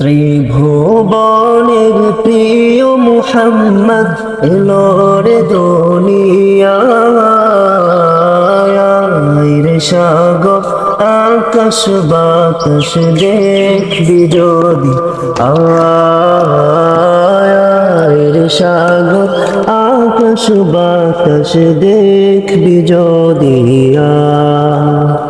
ত্রিভুবনের প্রিয় মুহাম্মদ এলো রে দুনিয়ায় রে সাগর, আকাশ বাতাস দেখবি যদি। আয় রে সাগর, আকাশ বাতাস দেখবি যদি। আয়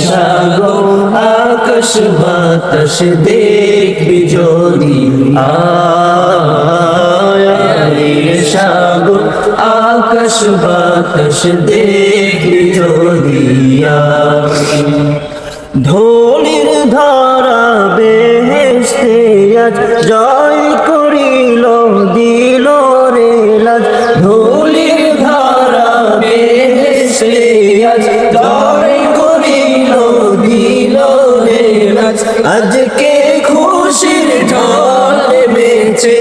সাগর, আকাশ, বাতাস, দেখবি যদি আয়। সাগর, আকাশ, বাতাস, দেখবি যদি ধনির ধারা বেহেস্তে আজ জয় করিল দিল ঢল নেমেছে।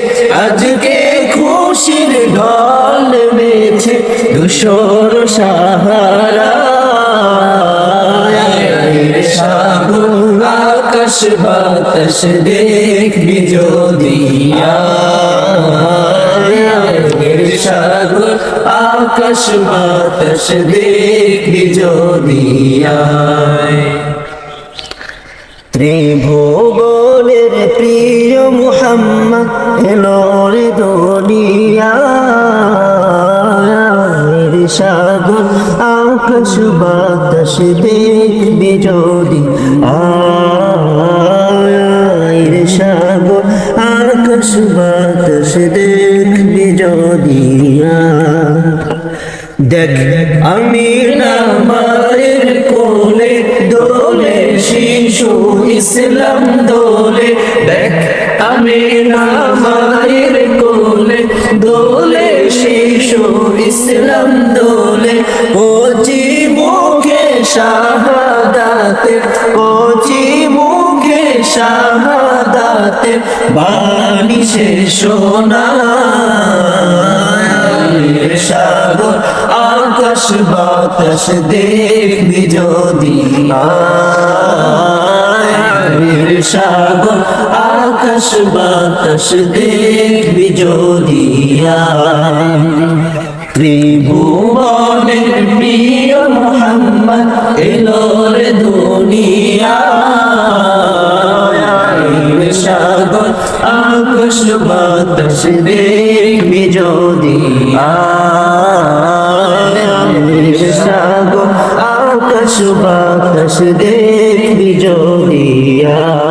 আজকে খুশির ঢল নেমেছে। দুশোর সাহারা। সাগর আকাশ বাতাস দেখবি যদি সাগর আকাশ বাতাস দেখবি যদি ত্রিভুবনের প্রিয় মুহাম্মদ এলো রে দুনিয়া। সাগর, আকাশ, বাতাস দেখবি যদি। আয় সাগর, আকাশ, বাতাস দেখবি যদি। দেখ, আমি না মায়ের কোলে দোলে শিশু ইসলাম দোলে, দেখ আমি না মায়ের কোলে, দোলে শিশু ইসলাম দোলে। পচি মুখে শাহাদাতে পচি মুখে শাহাদাতে, বাণী সে সোনা সাগর, আকাশ, বাতাস দেখবি যদি আয়। সাগর, আকাশ, বাতাস দেখবি জোদিয়া ত্রিভুবনের প্রিয় মোহাম্মদ এলোর দুনিয়া। সাগর, আকাশ, বাতাস দেখবি জোদিয়া সাগর, আকাশ, বাতাস দেখবি জোদিয়া